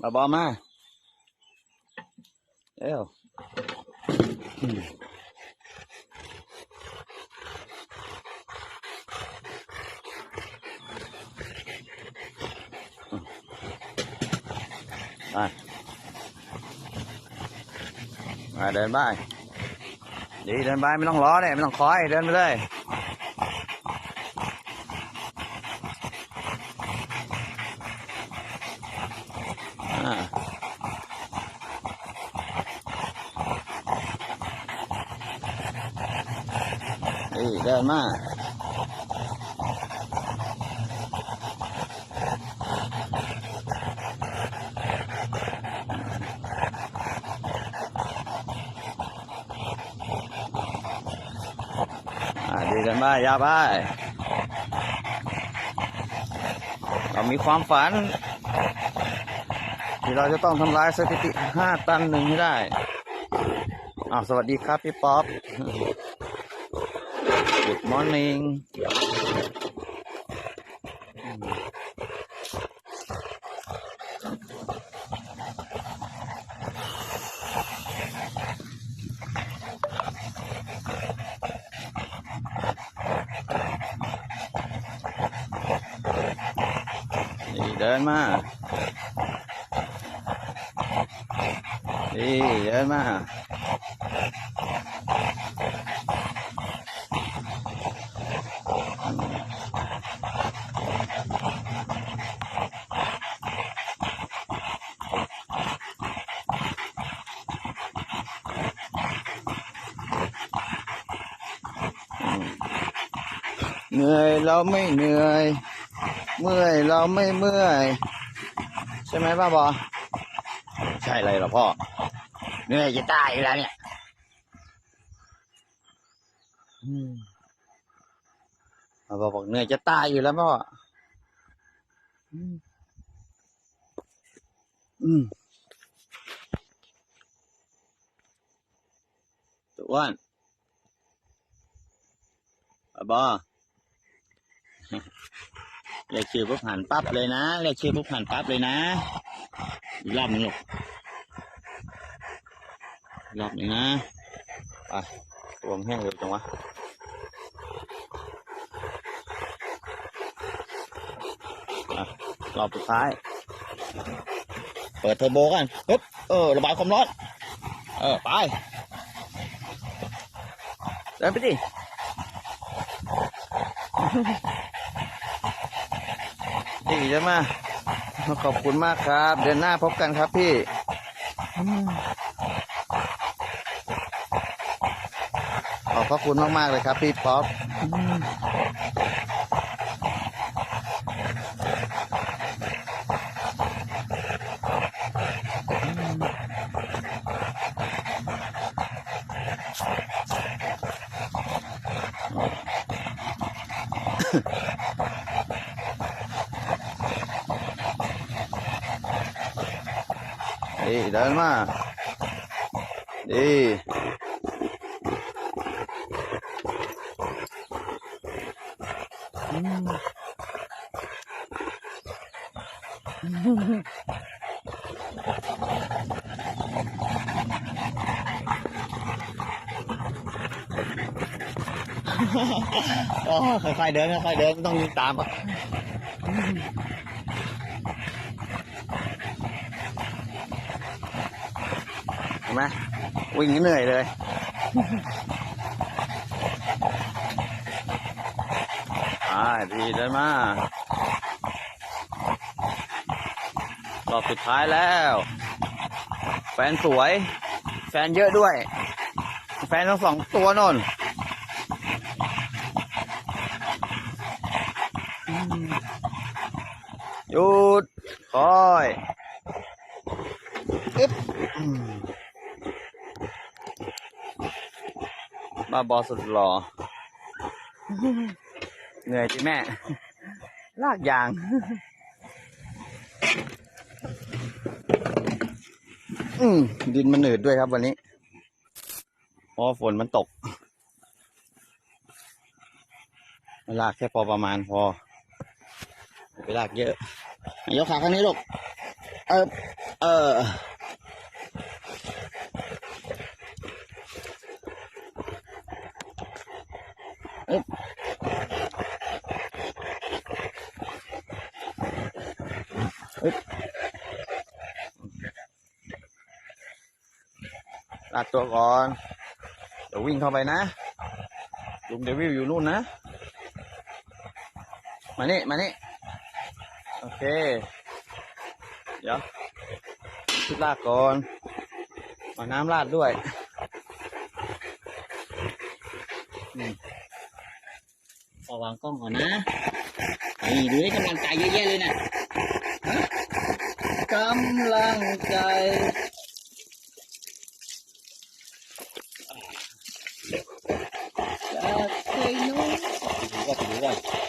มาบอมาเอ้วมไปมาเดินไปดีเดินไปไม่ต้องรอเลยไม่ต้องคอยเดินไปเลย อ่า นี่เดินมาอ่าดีเดินไปยาวไปเรามีความฝัน ที่เราจะต้องทำลายสถิติ 5 ตันหนึ่งให้ได้อ้าวสวัสดีครับ พี่ป๊อป Good morning นี่เดินมา เหนื่อยเราไม่เหนื่อย เมื่อยเราไม่เมื่อย ใช่ไหมป้าบอใช่อะไรหรอพ่อ เหนื่อยจะตายอยู่แล้วเนี่ยอืมพ่อบอกเหนื่อยจะตายอยู่แล้วพ่ออืมอืมตัวอ้วนป้าบอ เรียกชื่อปุ๊บหันปั๊บเลยนะเรียกชื่อปุ๊บหันปั๊บเลยนะอีกรอบหนึ่งลูกอีกรอบหนึ่งนะไปตัวมันแห้งเลยจังวะอะรอบสุดท้าย เปิดเทอร์โบกันปึ๊บเออ ระบายความร้อน เออ ไปเดินไปดิ ดีใช่ไหมขอบคุณมากครับ เดือนหน้าพบกันครับพี่ขอบพระคุณมาก ๆ เลยครับพี่ป๊อปอืม ดีเดินมาดีอืมโอ้ค่อยๆเดินค่อยๆเดินไม่ต้องตามอะเห็น ไหมวิ่งเหนื่อยเลยอ่าดีเดินมารอบสุดท้ายแล้ว แฟนสวย แฟนเยอะด้วย แฟนทั้งสองตัวนนหยุดคอยอึ๊บ อืมมาบอสุดหล่อ เหนื่อยจิแม่ ลากยาง อืมดินมันหนืดด้วยครับวันนี้เพราะว่าฝนมันตก ลากแค่พอประมาณพออย่าไปลากเยอะ ยกขาข้างนี้ลูก เออ เออ เอ๊ะเอ๊ะ ลากตัวก่อน เดี๋ยววิ่งเข้าไปนะลุงเดวิลอยู่นู่นนะ มานี่ มานี่ โอเค เดี๋ยวชุดลากก่อน มาน้ำราดด้วยอืม ขอ วางกล้องก่อนนะนี่ดูได้กำลังใจเยอะแยะเลยนะกำลังใจจากใจนู้นดูว่าดูว่า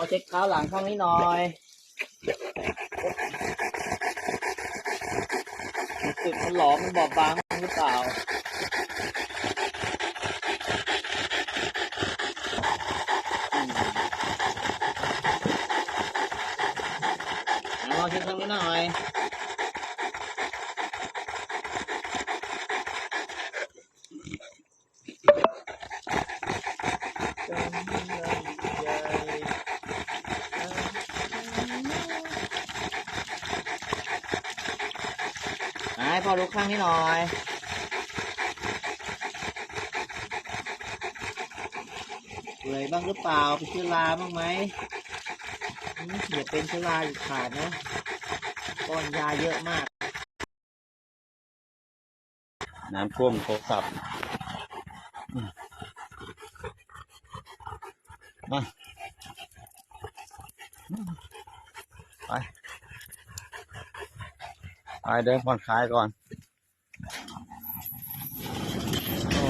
อเช็คเท้าหลังข้างนี้หน่อยรู้สึกมันหลอมมันบอบบางหรือเปล่าเอาลองเช็คข้างนี้หน่อย ให้พ่อดู ข้างนี้หน่อยเปื่อยบ้างหรือเปล่าเป็นเชื้อราบ้างไหมอืมอย่าเป็นเชื้อราอีกขาดนะก้อนยาเยอะมาก น้ำท่วมโทรศัพท์อืมมาไป ไปเดินผ่อนคลายก่อนโอ้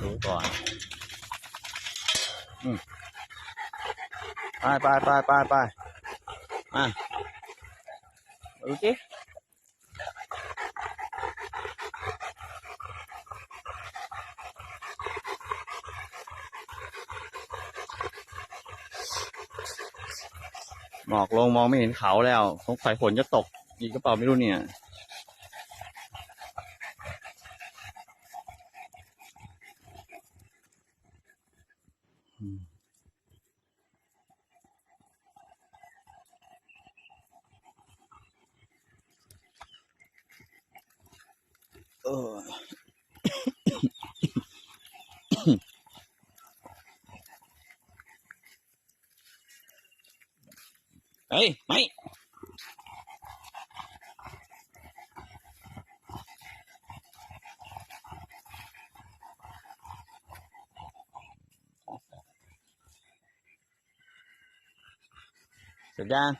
ดู ก่อนอืมไปไปไปไปไปมาดูสิหมอกลงมองไม่เห็นเขาแล้วสงสัยฝนจะตกอีกกระเป๋าไม่รู้เนี่ย เฮ้ยไม่เสร็จยัง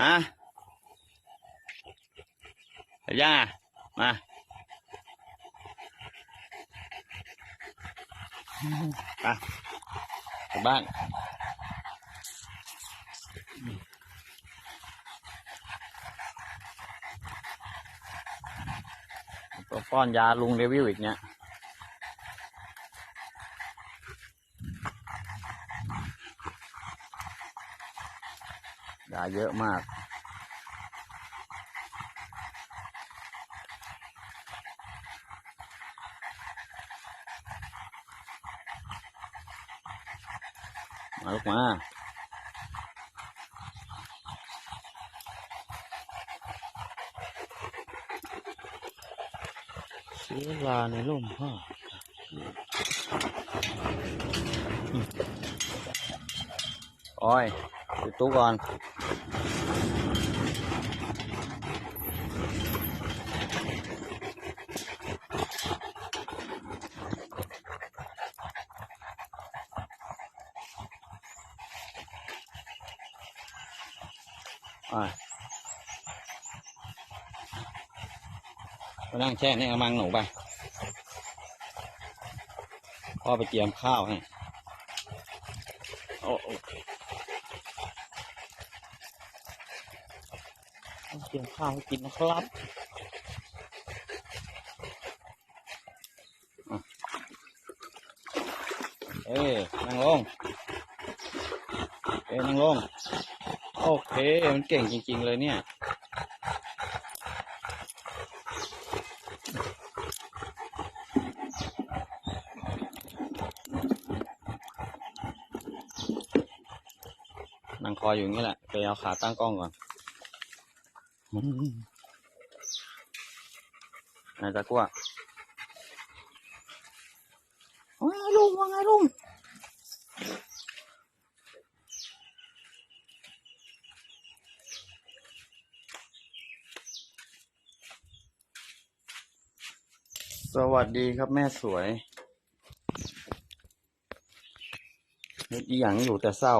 ฮะเสร็จยังอะมาไป้อนยาลุงเดวิลอีกเนี่ยยาเยอะมากมาลูกมา สียลาในร่มผ้าโอ้ยปิดตู้ก่อน ไปนั่งแช่ในกระมังหนูไปพ่อไปเตรียมข้าวให้โอ้โอ้ต้องเตรียมข้าวให้กินนะครับอะเอ้ยนั่งลง เอ้ยนั่งลง โอเค มันเก่งจริง ๆ เลยเนี่ย คออยู่งนี้แหละไปเอาขาตั้งกล้องก่อนนายตะกั่วว่าไงลุงว่าไงลุงสวัสดีครับแม่สวยเฮ็ดอีหยังอยู่แต่เศร้า